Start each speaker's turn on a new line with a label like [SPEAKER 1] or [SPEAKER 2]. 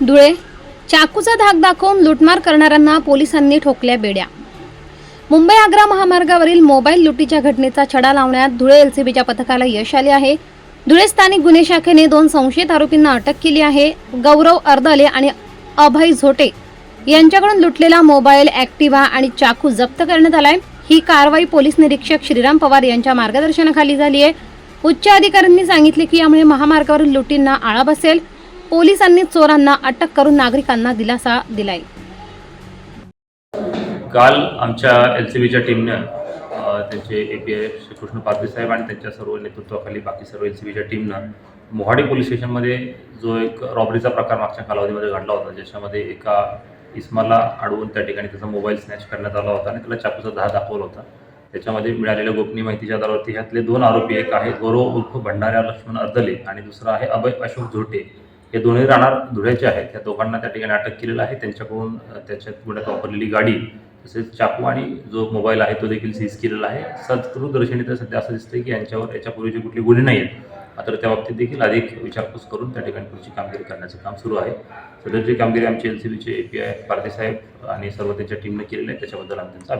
[SPEAKER 1] धुळे. चाकूचा धाक दाखवून लुटमार करणाऱ्यांना पोलिसांनी ठोकल्या बेड्या. मुंबई आग्रा महामार्गावरील मोबाईल लुटीच्या घटनेचा छडा लावण्यात धुळे एलसीबीच्या पथकाला यश आले आहे. धुळे स्थानिक गुन्हे शाखेने दोन संशयित आरोपींना अटक केली आहे. गौरव अर्दले आणि अभय झोटे यांच्याकडून लुटलेला मोबाईल ऍक्टिव्हा आणि चाकू जप्त करण्यात आलाय. ही कारवाई पोलीस निरीक्षक श्रीराम पवार यांच्या मार्गदर्शनाखाली झाली आहे. उच्च अधिकाऱ्यांनी सांगितले की यामुळे महामार्गावरील लुटींना आळा बसेल. पोलिसांनी चोरांना अटक करून नागरिकांना दिलासा दिलाय.
[SPEAKER 2] काल आमच्या एल सी बीच्या टीमनं त्यांचे A P I Shrikrishna Pardhi साहेब आणि त्यांच्या सर्व नेतृत्वाखाली बाकी सर्व एल सी बीच्या टीमनं मोहाडी पोलीस स्टेशनमध्ये जो एक रॉबरीचा प्रकार मागच्या कालावधीमध्ये घडला होता ज्याच्यामध्ये एका इस्माला अडवून त्या ठिकाणी त्याचा मोबाईल स्नॅच करण्यात आला होता आणि त्याला चाकूचा दहा दाखवला होता. त्याच्यामध्ये मिळालेल्या गोपनीय माहितीच्या आधारावरती ह्यातले दोन आरोपी एक आहे गौरव उर्फ भंडाऱ्या लक्ष्मण अर्दले आणि दुसरा आहे अभय अशोक झोटे. हे दोन्ही राहणार धुळ्याचे आहेत. त्या दोघांना त्या ठिकाणी अटक केलेलं आहे. त्यांच्याकडून त्याच्या त्याच्यात गुन्ह्यात वापरलेली गाडी तसेच चाकू आणि जो मोबाईल आहे तो देखील सीज केलेला आहे. सत्कृदर्शनी तर सध्या असं दिसतंय की यांच्यावर याच्यापूर्वीचे कुठले गुन्हे नाही आहेत मात्र त्या बाबतीत देखील अधिक विचारपूस करून त्या ठिकाणी पुढची कामगिरी करण्याचं काम सुरू आहे. सदरची कामगिरी आमची एल सी बीचे ए पी आय पारदेसाहेब आणि सर्व त्यांच्या टीमने केलेली आहे. त्याच्याबद्दल आम्ही त्यांचा